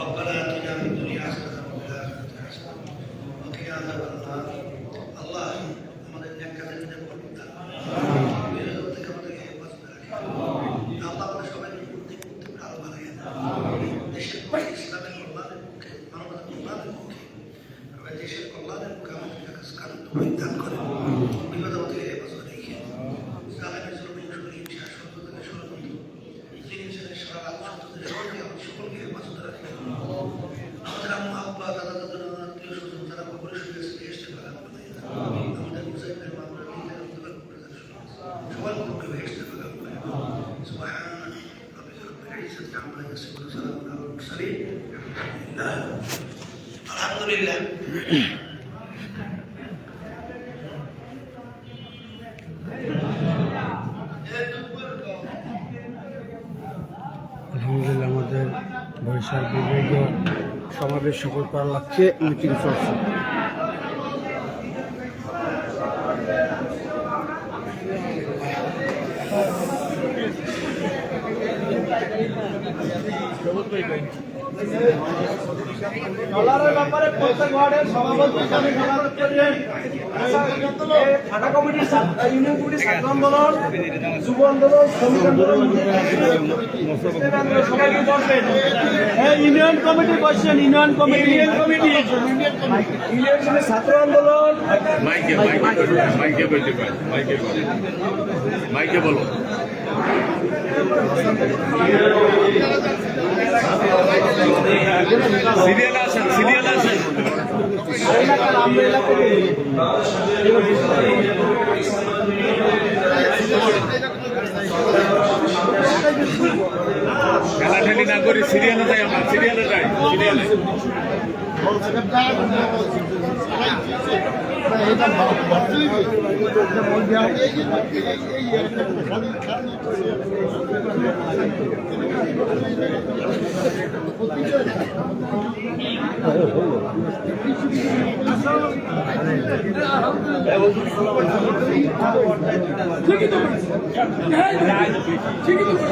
ربنا اتنا في الدنيا حسنه وفي الاخره حسنه وقنا عذاب النار আল্লাহ আমাদের নেক কাজের মধ্যে বরকত দান বিরোধ থেকে আমাদেরকে হেফাজত রাখেন আল্লাহ আমাদের সবাইকে বুদ্ধি বুদ্ধি আরো বাড়াইয়া দেন দেশের পক্ষে ইসলামের কল্যাণের পক্ষে মানবতার কল্যাণের পক্ষে আমরা দেশের কল্যাণের পক্ষে আমাদের কাছে কারণ দান করেন আলহামদুলিল্লাহ আমাদের বৈশাখ বিভাগীয় সমাবেশ সফল করা লাগছে মিটিং চলছে Thank. ডলারের ব্যাপারে প্রত্যেক ওয়ার্ডের সভাপতি আমি সভাপতি করিলেন ঢাকা কমিটির ইউনিয়ন কমিটির ছাত্র আন্দোলন যুব আন্দোলন শ্রমিক আন্দোলন সবাইকে বসবেন হ্যাঁ ইউনিয়ন কমিটি বসছেন union committee. Union committee. Union ছাত্র আন্দোলন। মাইকে মাইকে মাইকে বলতে পারেন মাইকে বলো মাইকে বলো সিরিয়াল আসেন সিরিয়াল আসেন ঠেলাঠেলি না করি সিরিয়ালে যাই আমরা সিরিয়ালে যাই সিরিয়ালে। আমরা সবাই উপস্থিত বসি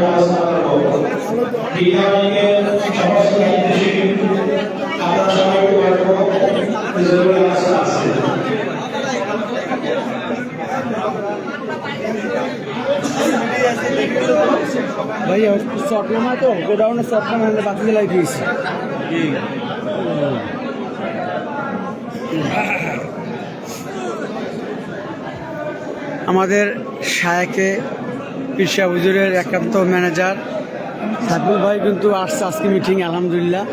ব্যবস্থা করব বিদ্যালয়ের সমস্ত নির্দেশিক আমরা সবাই করব জরুরি অবস্থা আছে ভাই চট্টগ্রামে তো গোডাউনে চট্টগ্রামে বাতি জ্বালাই দিয়েছি আমাদের শায়াকে ঈর্ষা হুজুরের একান্ত ম্যানেজার সাইফুল ভাই কিন্তু আসছে আজকে মিটিং আলহামদুলিল্লাহ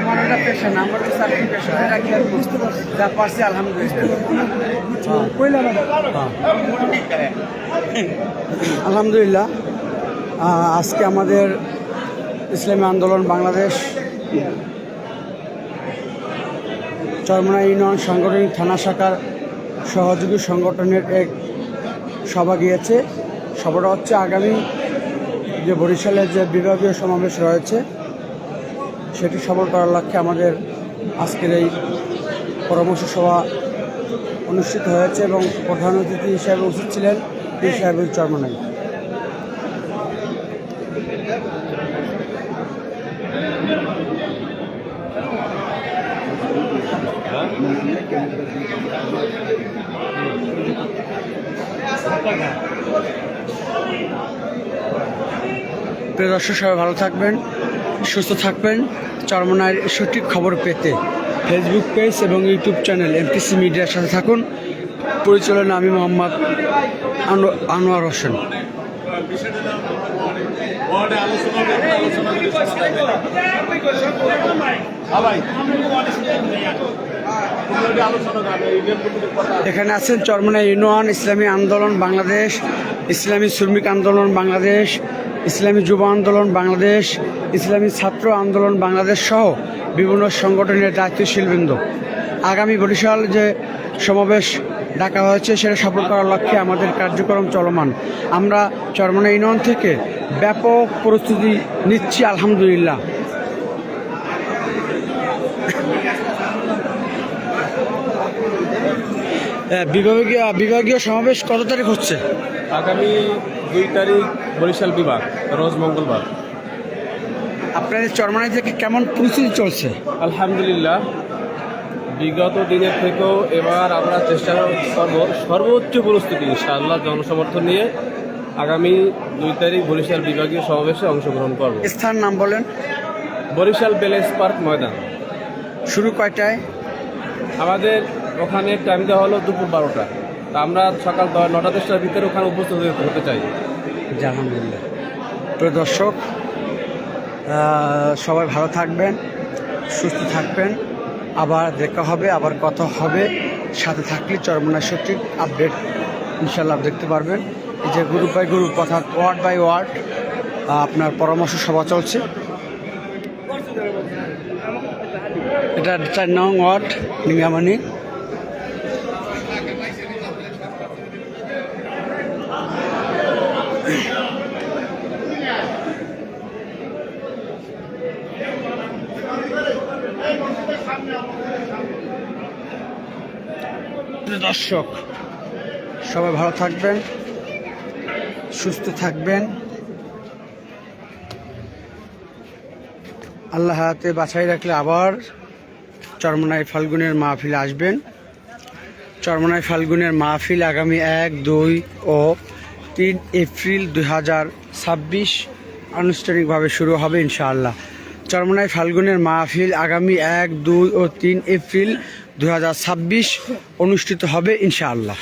আমার একটা পেশা না আমার তো চাকরি পেশা এটা কি আর বুঝতে পারছি আলহামদুলিল্লাহ। আজকে আমাদের ইসলামী আন্দোলন বাংলাদেশ চরমনা ইউনিয়ন সাংগঠনিক থানা শাখার সহযোগী সংগঠনের এক সভা গিয়েছে। সভাটা হচ্ছে আগামী যে বরিশালের যে বিভাগীয় সমাবেশ রয়েছে, সেটি সফল করার লক্ষ্যে আমাদের আজকের এই পরামর্শ সভা অনুষ্ঠিত হয়েছে এবং প্রধান অতিথি হিসাবে উপস্থিত ছিলেন সাহেবুল চরমনাই। প্রিয় দর্শক, সবাই ভালো থাকবেন, সুস্থ থাকবেন। চরমনায়ের সঠিক খবর পেতে ফেসবুক পেজ এবং ইউটিউব চ্যানেল এমটিসি মিডিয়ার সাথে থাকুন। পরিচালনা আমি মোহাম্মদ আনো- আনোয়ার হোসেন। এখানে আছেন চরমনা ইউনিয়ন, ইসলামী আন্দোলন বাংলাদেশ, ইসলামী শ্রমিক আন্দোলন বাংলাদেশ, ইসলামী যুব আন্দোলন বাংলাদেশ ইসলামী ছাত্র আন্দোলন বাংলাদেশ সহ বিভিন্ন সংগঠনের দায়িত্বশীলবৃন্দ। আগামী বরিশাল যে সমাবেশ ডাকা হয়েছে, সেটা সফল করার লক্ষ্যে আমাদের কার্যক্রম চলমান। আমরা চরমনা ইউনিয়ন থেকে ব্যাপক প্রস্তুতি নিচ্ছি, আলহামদুলিল্লাহ। বিভাগীয় বিভাগীয় সমাবেশ কত তারিখ হচ্ছে? আগামী দুই তারিখ বরিশাল বিভাগ, রোজ মঙ্গলবার। আপনাদের চরমানাই থেকে কেমন পরিস্থিতি চলছে? আলহামদুলিল্লাহ। বিগত দিনের থেকেও এবার আমরা চেষ্টা করব সর্বোচ্চ প্রস্তুতি ইনশাআল্লাহ জনসমর্থন নিয়ে আগামী দুই তারিখ বরিশাল বিভাগীয় সমাবেশে অংশগ্রহণ করব। স্থান নাম বলেন। বরিশাল প্যালেস পার্ক ময়দান। শুরু কয়টায়? আমাদের ওখানে টাইম দেওয়া হলো দুপুর বারোটা। তা আমরা সকাল নটা দশটার ভিতরে ওখানে উপস্থিত হতে- চাই। আলহামদুলিল্লাহ প্রিয় দর্শক সবাই ভালো থাকবেন, সুস্থ থাকবেন। আবার দেখা হবে, আবার কথা হবে। সাথে থাকলে চরমনা সঠিক আপডেট ইনশাল্লাহ দেখতে পারবেন। এই যে গ্রুপ বাই গ্রুপ অর্থাৎ ওয়ার্ড বাই ওয়ার্ড আপনার পরামর্শ সভা চলছে। এটা চার নং ওয়ার্ড নিঙ্গামানি দর্শক, সবাই ভালো থাকবেন, সুস্থ থাকবেন। আল্লাহ হাতে বাছাই রাখলে আবার চরমনাই ফাল্গুনের মাহফিল আসবেন। চরমনাই ফাল্গুনের মাহফিল আগামী এক, দুই ও তিন এপ্রিল দুই হাজার ছাব্বিশ আনুষ্ঠানিকভাবে শুরু হবে ইনশাআল্লাহ। চরমনাই ফাল্গুনের মাহফিল আগামী এক, দুই ও তিন এপ্রিল দুই হাজার ছাব্বিশ অনুষ্ঠিত হবে, ইনশাআল্লাহ।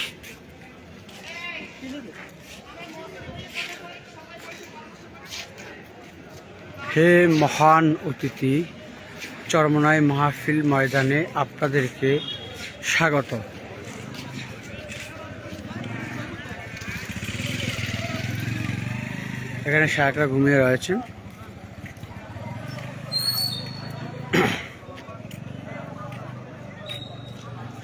হে মহান অতিথি চরমনাই মাহফিল ময়দানে আপনাদেরকে স্বাগত। এখানে শায়করা ঘুমিয়ে রয়েছেন।